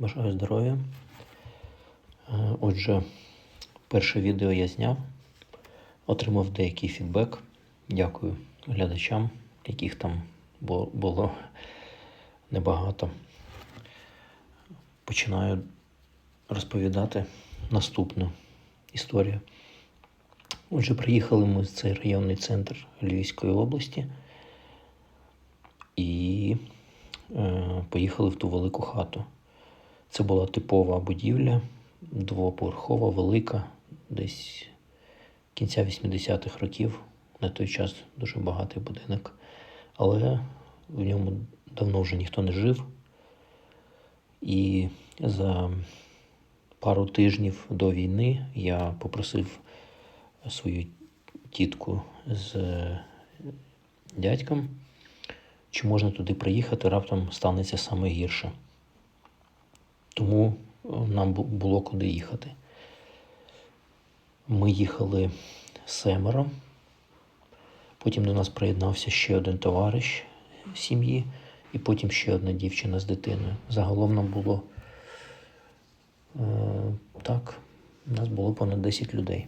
Бажаю здоров'я. Е, Отже, перше відео я зняв, отримав деякий фідбек. Дякую глядачам, яких там було небагато. Починаю розповідати наступну історію. Отже, приїхали ми в цей районний центр Львівської області і е, поїхали в ту велику хату. Це була типова будівля, двоповерхова, велика, десь кінця 80-х років. На той час дуже багатий будинок. Але в ньому давно вже ніхто не жив. І за пару тижнів до війни я попросив свою тітку з дядьком, чи можна туди приїхати, раптом станеться саме гірше. Тому е, нам було куди їхати. Ми їхали семеро. Потім до нас приєднався ще один товариш сім'ї, і потім ще одна дівчина з дитиною. Загалом нам було е, так, нас було понад 10 людей.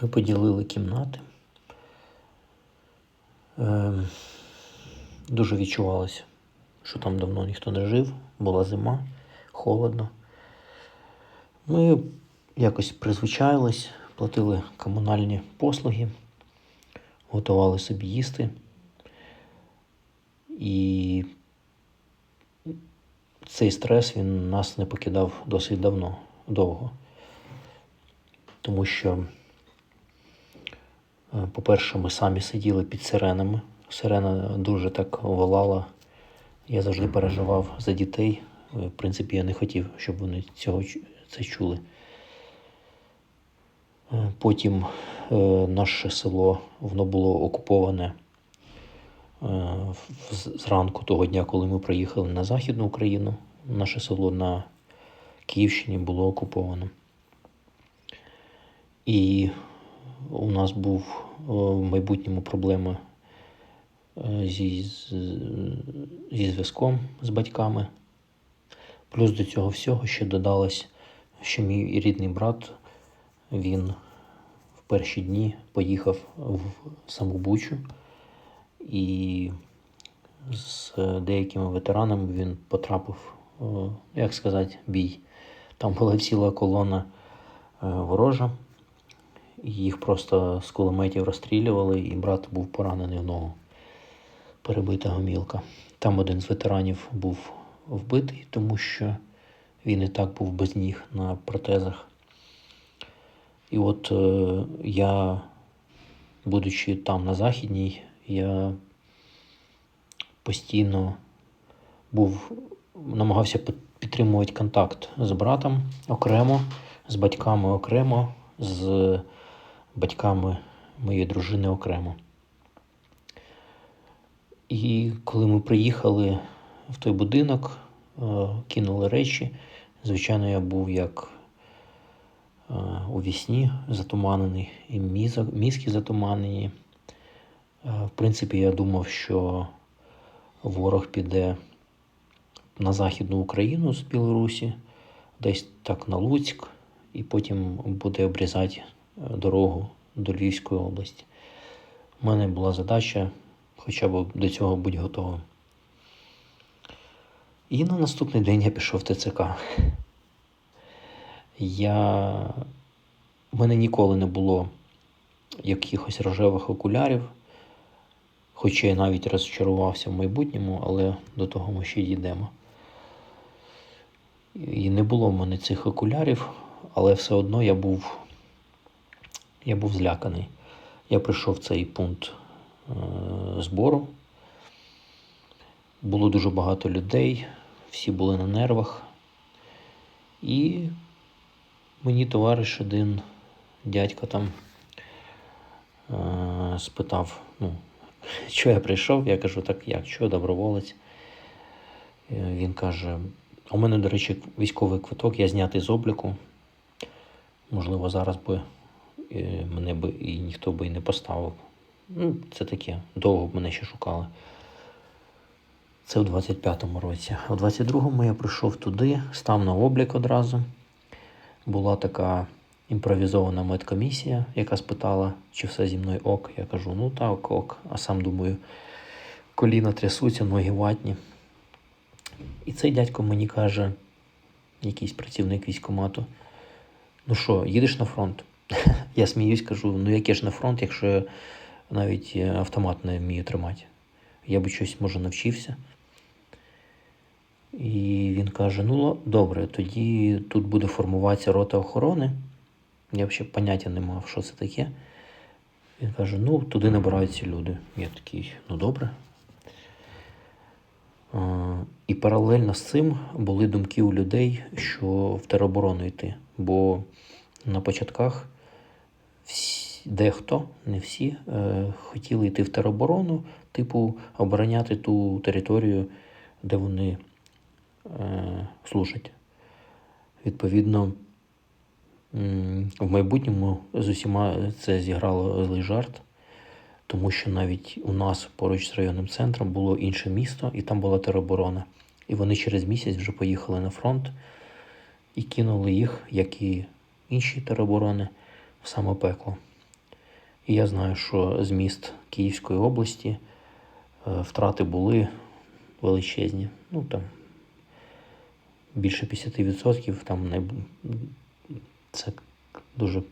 Ми поділили кімнати. Е, дуже відчувалося, що там давно ніхто не жив, була зима, холодно. Ми якось призвичаїлись, платили комунальні послуги, готували собі їсти. І цей стрес він нас не покидав досить давно, довго. Тому що, е, по-перше, ми самі сиділи під сиренами. Сирена дуже так волала. Я завжди переживав за дітей. Е, В принципі, я не хотів, щоб вони цього це чули. Е, Потім е, наше село воно було окуповане зранку того дня, коли ми приїхали на Західну Україну. Наше село на Київщині було окуповано. І у нас був в майбутньому проблеми зі, зі зв'язком з батьками. Плюс до цього всього ще додалось, що мій рідний брат, він в перші дні поїхав в саму Бучу і з деякими ветеранами він потрапив, е, як сказати, бій. Там була ціла колона е, ворожа, їх просто з кулеметів розстрілювали, і брат був поранений в ногу, перебита гомілка. Там один з ветеранів був вбитий, тому що він і так був без ніг на протезах. І от е, я, будучи там на Західній, я постійно був, намагався підтримувати контакт з братом окремо, з батьками окремо, з батьками моєї дружини окремо. І коли ми приїхали в той будинок, е, кинули речі, звичайно, я був як е, у вісні затуманений, і мізки затуманені. Е, В принципі, я думав, що ворог піде на Західну Україну з Білорусі, десь так на Луцьк, і потім буде обрізати дорогу до Львівської області. У мене була задача хоча б до цього бути готовим. І на наступний день я пішов в ТЦК. Я... У мене ніколи не було якихось рожевих окулярів, хоча я навіть розчарувався в майбутньому, але до того ми ще дійдемо. І не було в мене цих окулярів, але все одно я був, я був зляканий. Я прийшов в цей пункт е, збору. Було дуже багато людей, всі були на нервах. І мені товариш один, дядько там, е, спитав, ну, що я прийшов, я кажу, так як, що доброволець. Е, Він каже: у мене, до речі, військовий квиток, я знятий з обліку. Можливо, зараз би е, мене би і ніхто би і не поставив. Ну, це таке, довго б мене ще шукали. Це у 25-му році. У 22-му я прийшов туди, став на облік одразу. Була така імпровізована медкомісія, яка спитала, чи все зі мною ок. Я кажу, ну так, ок. А сам думаю, коліна трясуться, ноги ватні. І цей дядько мені каже, якийсь працівник військкомату, ну що, їдеш на фронт? Я сміюсь, кажу, ну яке ж на фронт, якщо я навіть е, автомат не вмію тримати. Я би щось, може, навчився. І він каже: ну добре, тоді тут буде формуватися рота охорони. Я взагалі поняття не мав, що це таке. Він каже: ну, туди набираються люди. Я такий, ну добре. І паралельно з цим були думки у людей, що в тероборону йти. Бо на початках всі, дехто, не всі, е, хотіли йти в тероборону, типу, обороняти ту територію, де вони е, служать. Відповідно, в майбутньому з усіма це зіграло злий жарт, тому що навіть у нас поруч з районним центром було інше місто, і там була тероборона. І вони через місяць вже поїхали на фронт і кинули їх, як і інші тероборони, в саме пекло. І я знаю, що з міст Київської області е, втрати були величезні. Ну там більше 50%, там не... це дуже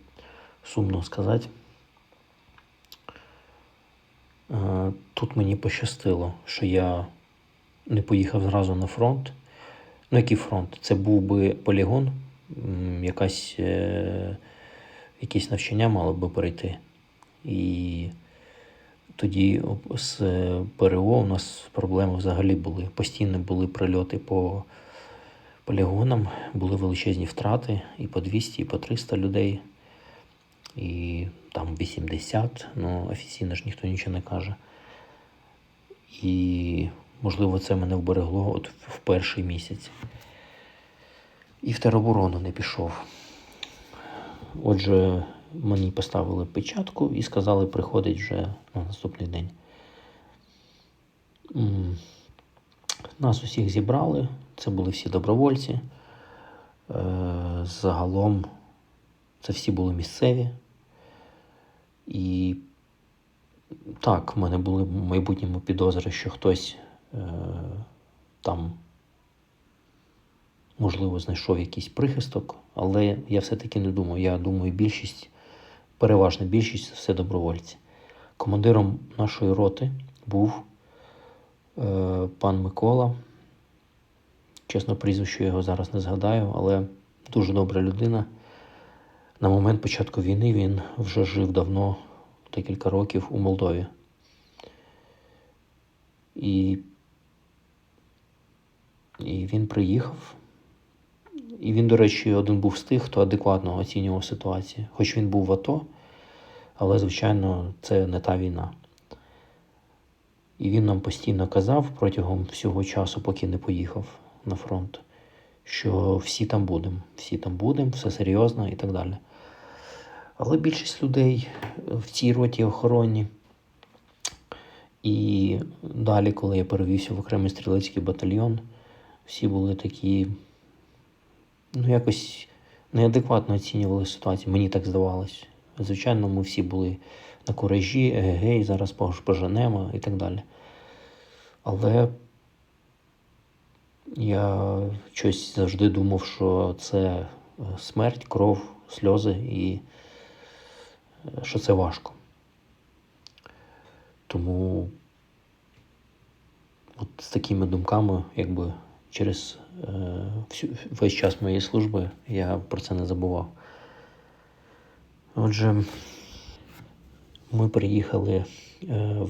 сумно сказати. Е, Тут мені пощастило, що я не поїхав зразу на фронт. Ну, який фронт? Це був би полігон, якась, е, якісь навчання мало би перейти. І тоді з е, ПРО у нас проблеми взагалі були. Постійно були прильоти по полігонам, були величезні втрати і по 200, і по 300 людей, і там 80, ну офіційно ж ніхто нічого не каже. І, можливо, це мене вберегло от в перший місяць. І в тероборону не пішов. Отже, мені поставили печатку і сказали, приходить вже на наступний день. Нас усіх зібрали, це були всі добровольці. Е, Загалом це всі були місцеві. І так, в мене були в майбутньому підозри, що хтось е, там, можливо, знайшов якийсь прихисток, але я все-таки не думаю. Я думаю, більшість, переважна більшість все добровольці. Командиром нашої роти був е, пан Микола. Чесно, прізвище його зараз не згадаю, але дуже добра людина. На момент початку війни він вже жив давно, декілька років у Молдові. І, і він приїхав. І він, до речі, один був з тих, хто адекватно оцінював ситуацію. Хоч він був в АТО, але, звичайно, це не та війна. І він нам постійно казав протягом всього часу, поки не поїхав на фронт, що всі там будемо, всі там будемо, все серйозно і так далі. Але більшість людей в цій роті охороні. І далі, коли я перевівся в окремий стрілецький батальйон, всі були такі, ну, якось неадекватно оцінювали ситуацію. Мені так здавалось. Звичайно, ми всі були на куражі, егегей, зараз поженемо і так далі. Але я щось завжди думав, що це е, смерть, кров, сльози і е, що це важко. Тому от з такими думками, якби через весь час моєї служби я про це не забував. Отже, ми приїхали е,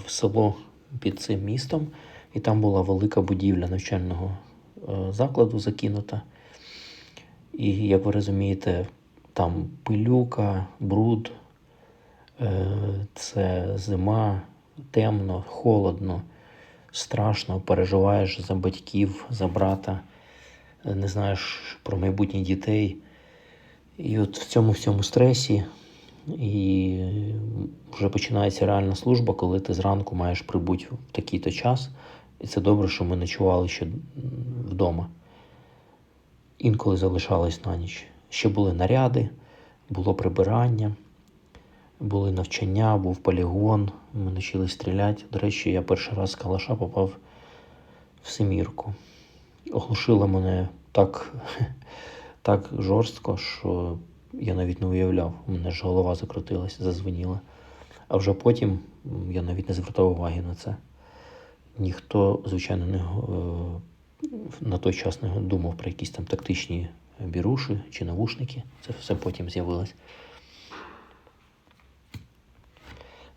в село під цим містом, і там була велика будівля навчального е, закладу закинута. І, як ви розумієте, там пилюка, бруд, е, це зима, темно, холодно, страшно, переживаєш за батьків, за брата, е, не знаєш про майбутніх дітей. І от в цьому всьому стресі і вже починається реальна служба, коли ти зранку маєш прибути в такий-то час І це добре, що ми ночували ще вдома. Інколи залишались на ніч. Ще були наряди, було прибирання, були навчання, був полігон, ми навчили стріляти. До речі, я перший раз з калаша попав в Семірку. Оглушило мене так, так жорстко, що я навіть не уявляв. У мене ж голова закрутилась, зазвеніла. А вже потім я навіть не звертав уваги на це. Ніхто, звичайно, не, е, на той час не думав про якісь там тактичні біруші чи навушники. Це все потім з'явилось.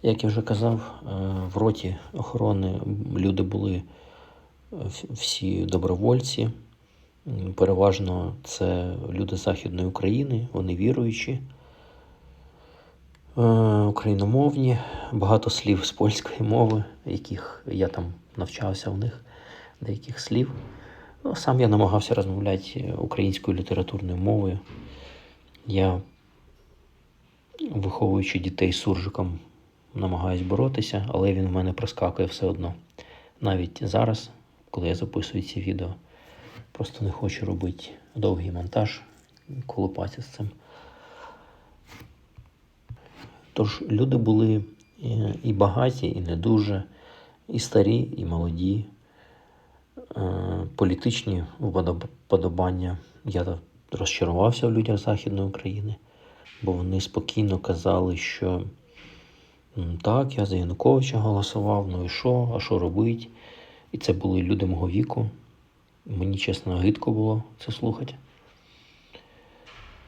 Як я вже казав, е, в роті охорони люди були всі добровольці. Переважно це люди Західної України, вони віруючі, е, україномовні, багато слів з польської мови, яких я там навчався у них, деяких слів. Ну, сам я намагався розмовляти українською літературною мовою. Я, виховуючи дітей суржиком, намагаюсь боротися, але він в мене проскакує все одно. Навіть зараз, коли я записую ці відео, просто не хочу робити довгий монтаж, колупатися з цим. Тож люди були е, і багаті, і не дуже, і старі, і молоді. Е, Політичні вподобання. Я розчарувався в людях Західної України, бо вони спокійно казали, що так, я за Януковича голосував, ну і що, а що робить? І це були люди мого віку. Мені чесно гидко було це слухати.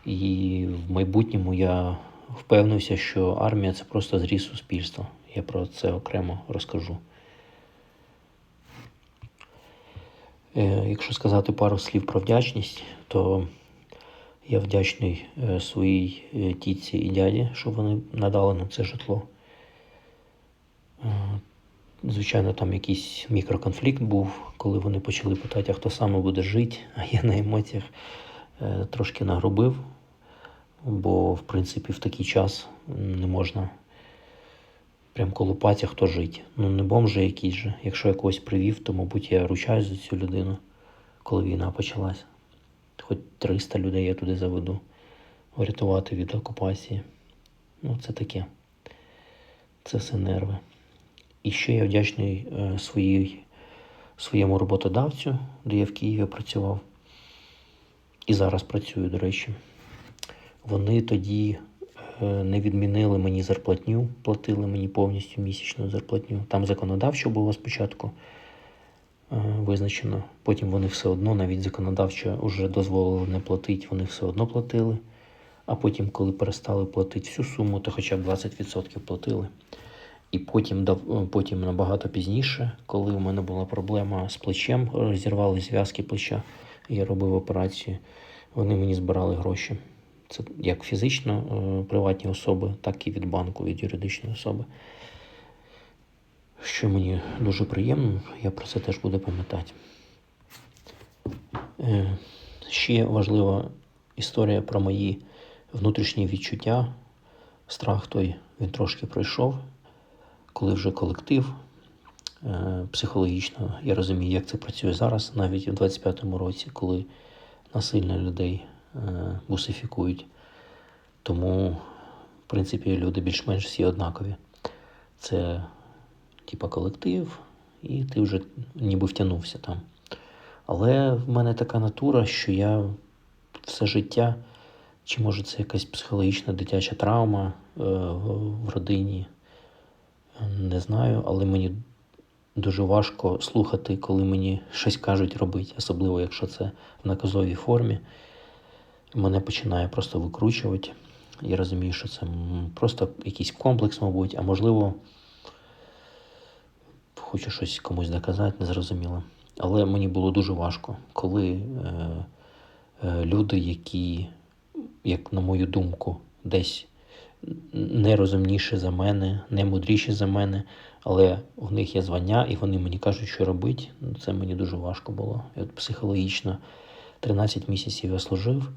І в майбутньому я впевнився, що армія це просто зріз суспільства. Я про це окремо розкажу. Е, Якщо сказати пару слів про вдячність, то я вдячний е, своїй е, тітці і дяді, що вони надали нам це житло. Звичайно, там якийсь мікроконфлікт був, коли вони почали питати, а хто саме буде жити, а я на емоціях е, трошки нагрубив, бо, в принципі, в такий час не можна прям колупатися, хто жить. Ну, не бомжи якісь же. Якщо я когось привів, то, мабуть, я ручаюсь за цю людину, коли війна почалась. Хоч 300 людей я туди заведу врятувати від окупації. Ну, це таке. Це все нерви. І ще я вдячний е, своїй, своєму роботодавцю, де я в Києві працював. І зараз працюю, до речі. Вони тоді е, не відмінили мені зарплатню, платили мені повністю місячну зарплатню. Там законодавчо було спочатку е, визначено. Потім вони все одно, навіть законодавчо вже дозволили не платити, вони все одно платили. А потім, коли перестали платити всю суму, то хоча б 20% платили. І потім, потім набагато пізніше, коли у мене була проблема з плечем, розірвали зв'язки плеча, я робив операцію, вони мені збирали гроші. Це як фізично е, приватні особи, так і від банку, від юридичної особи. Що мені дуже приємно, я про це теж буду пам'ятати. Е, Ще важлива історія про мої внутрішні відчуття. Страх той він трошки пройшов, коли вже колектив е, психологічно, я розумію, як це працює зараз, навіть у 25-му році, коли насильно людей е, бусифікують. Тому, в принципі, люди більш-менш всі однакові. Це типа колектив, і ти вже ніби втягнувся там. Але в мене така натура, що я все життя, чи може це якась психологічна дитяча травма е, в родині, не знаю, але мені дуже важко слухати, коли мені щось кажуть робити, особливо якщо це в наказовій формі. Мене починає просто викручувати. Я розумію, що це просто якийсь комплекс, мабуть, а можливо, хочу щось комусь доказати, незрозуміло. Але мені було дуже важко, коли е, е, люди, які, як на мою думку, десь не розумніші за мене, не мудріші за мене, але у них є звання, і вони мені кажуть, що робити. Це мені дуже важко було. І от психологічно 13 місяців я служив,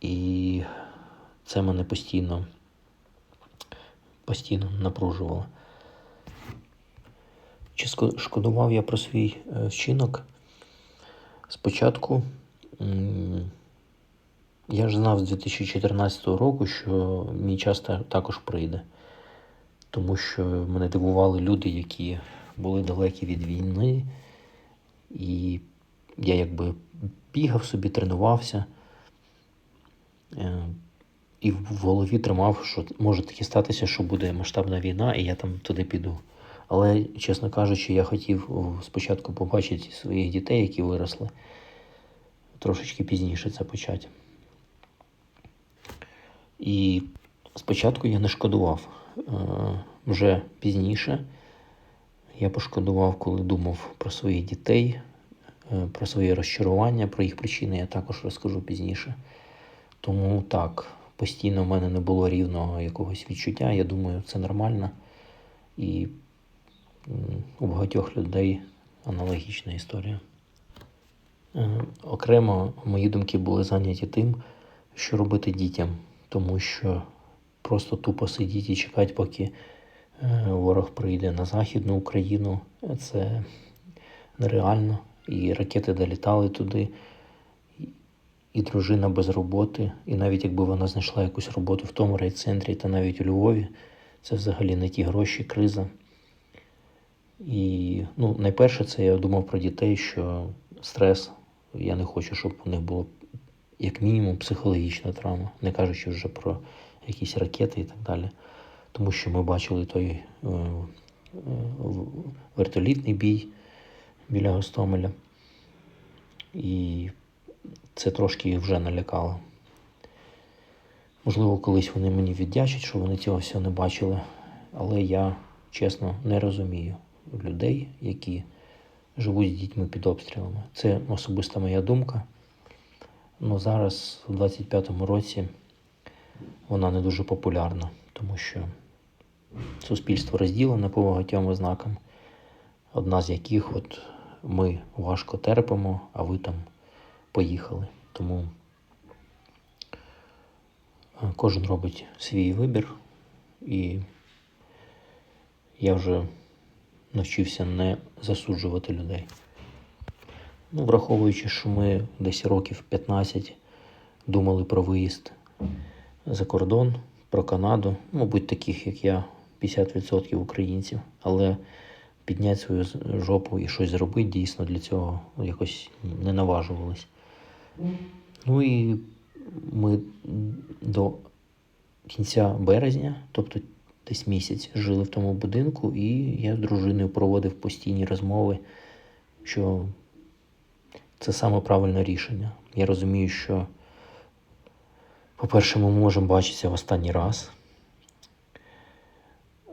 і це мене постійно, постійно напружувало. Чи шкодував я про свій е, вчинок? Спочатку я ж знав з 2014 року, що мій час також прийде. Тому що мене дивували люди, які були далекі від війни, і я якби бігав собі, тренувався. Е, І в голові тримав, що може таки статися, що буде масштабна війна, і я там туди піду. Але, чесно кажучи, я хотів спочатку побачити своїх дітей, які виросли, трошечки пізніше це почати. І спочатку я не шкодував. Е, Вже пізніше я пошкодував, коли думав про своїх дітей, е, про свої розчарування, про їх причини я також розкажу пізніше. Тому так, постійно в мене не було рівного якогось відчуття. Я думаю, це нормально. І у багатьох людей аналогічна історія. Е, Окремо мої думки були зайняті тим, що робити дітям, тому що просто тупо сидіти і чекати, поки е, ворог прийде на Західну Україну, це нереально. І ракети долітали туди, і- дружина без роботи. І навіть якби вона знайшла якусь роботу в тому райцентрі та навіть у Львові, це взагалі не ті гроші, криза. І ну, найперше, це я думав про дітей, що стрес. Я не хочу, щоб у них було як мінімум психологічна травма, не кажучи вже про якісь ракети і так далі. Тому що ми бачили той е, вертолітний бій біля Гостомеля. І це трошки їх вже налякало. Можливо, колись вони мені віддячать, що вони цього всього не бачили, але я чесно не розумію людей, які живуть з дітьми під обстрілами. Це особиста моя думка. Ну зараз, у 25-му році, вона не дуже популярна, тому що суспільство розділене по багатьом ознакам, одна з яких от ми важко терпимо, а ви там поїхали. Тому е, кожен робить свій вибір, і я вже навчився не засуджувати людей. Ну, враховуючи, що ми десь років 15 думали про виїзд за кордон, про Канаду, мабуть, таких, як я, 50% українців, але підняти свою жопу і щось зробити дійсно для цього якось не наважувались. Ну і ми до кінця березня, тобто десь місяць, жили в тому будинку, і я з дружиною проводив постійні розмови, що це саме правильне рішення. Я розумію, що, по-перше, ми можемо бачитися в останній раз.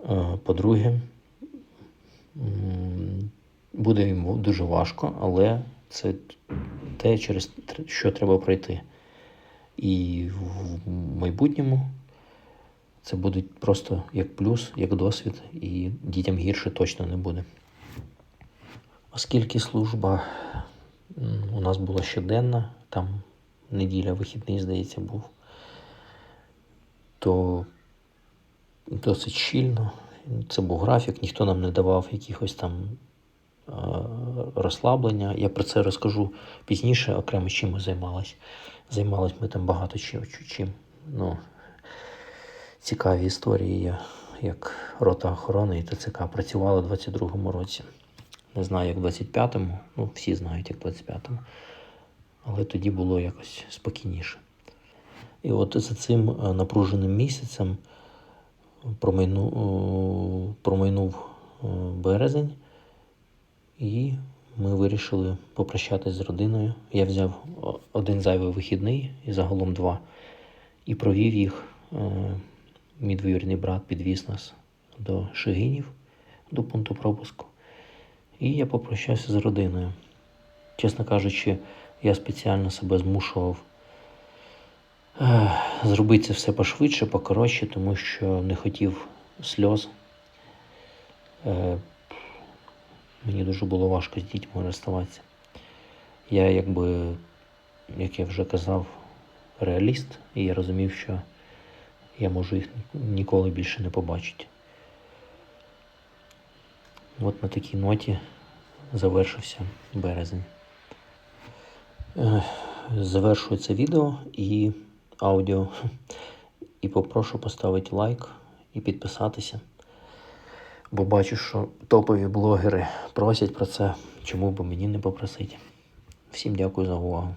Е, По-друге, буде йому дуже важко, але це те, через що треба пройти. І в майбутньому це буде просто як плюс, як досвід, і дітям гірше точно не буде. Оскільки служба у нас була щоденна, там неділя, вихідний, здається, був, то досить щільно. Це був графік, ніхто нам не давав якихось там е, розслаблення. Я про це розкажу пізніше, окремо чим ми займалися. Займалися ми там багато чим. чим. Ну, цікаві історії, як рота охорони і ТЦК працювала у 22-му році. Не знаю, як в 25-му, ну всі знають, як в 25-му. Але тоді було якось спокійніше. І от за цим е, напруженим місяцем промайну, промайнув е, березень, і ми вирішили попрощатись з родиною. Я взяв один зайвий вихідний і загалом два, і провів їх. Е, Мій двоюрідний брат підвіз нас до Шигинів, до пункту пропуску. І я попрощався з родиною. Чесно кажучи, я спеціально себе змушував зробити це все пошвидше, покоротше, тому що не хотів сльоз. Е, Мені дуже було важко з дітьми розставатися. Я, якби, як я вже казав, реаліст, і я розумів, що я можу їх ніколи більше не побачити. От на такій ноті завершився березень. Е, Завершую це відео і аудіо. І попрошу поставити лайк і підписатися. Бо бачу, що топові блогери просять про це. Чому б мені не попросити? Всім дякую за увагу.